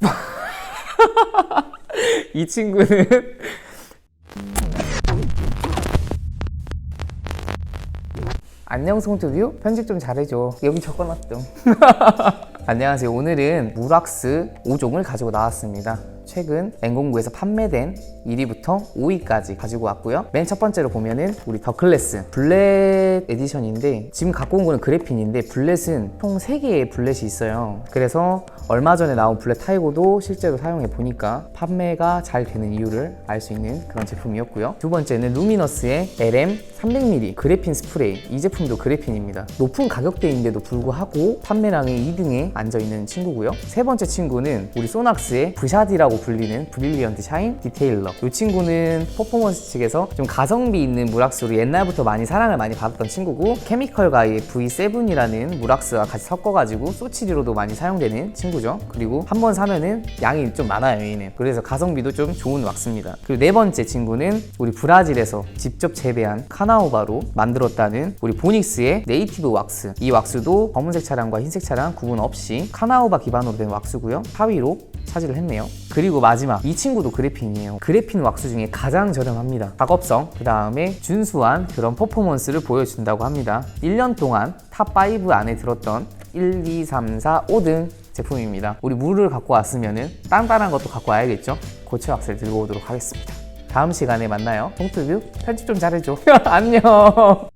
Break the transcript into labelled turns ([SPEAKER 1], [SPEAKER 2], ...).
[SPEAKER 1] 이 친구는 안녕 송투뷰 편집 좀 잘해줘. 여기 적어놨음 안녕하세요. 오늘은 무락스 5종을 가지고 나왔습니다 최근 N공구에서 판매된 1위부터 5위까지 가지고 왔고요. 맨 첫 번째로 보면은 우리 더 클래스 블렛 에디션인데 지금 갖고 온 거는 그래핀인데 블렛은 총 3개의 블렛이 있어요. 그래서 얼마 전에 나온 블렛 타이고도 실제로 사용해 보니까 판매가 잘 되는 이유를 알 수 있는 그런 제품이었고요. 두 번째는 루미너스의 LM 300ml 그래핀 스프레이. 이 제품도 그래핀입니다. 높은 가격대인데도 불구하고 판매량이 2등에 앉아 있는 친구고요. 세 번째 친구는 우리 소낙스의 브샤디라고 불리는 브릴리언트 샤인 디테일러. 이 친구는 퍼포먼스 측에서 좀 가성비 있는 무락스로 옛날부터 많이 사랑을 많이 받았던 친구고 케미컬가의 V7이라는 무락스와 같이 섞어가지고 소치리로도 많이 사용되는 친구죠. 그리고 한 번 사면은 양이 좀 많아요 얘는 그래서 가성비도 좀 좋은 왁스입니다. 그리고 네 번째 친구는 우리 브라질에서 직접 재배한 카나오바로 만들었다는 우리 보닉스의 네이티브 왁스. 이 왁스도 검은색 차량과 흰색 차량 구분 없이 카나오바 기반으로 된 왁스고요. 4위로 차지를 했네요. 그리고 마지막 이 친구도 그래핀이에요 그래핀 왁스 중에 가장 저렴합니다 작업성 그 다음에 준수한 그런 퍼포먼스를 보여준다고 합니다 1년 동안 탑5 안에 들었던 1, 2, 3, 4, 5등 제품입니다 우리 물을 갖고 왔으면은 딴딴한 것도 갖고 와야겠죠 고체 왁스를 들고 오도록 하겠습니다 다음 시간에 만나요. 동투뷰 편집 좀 잘해줘. 안녕.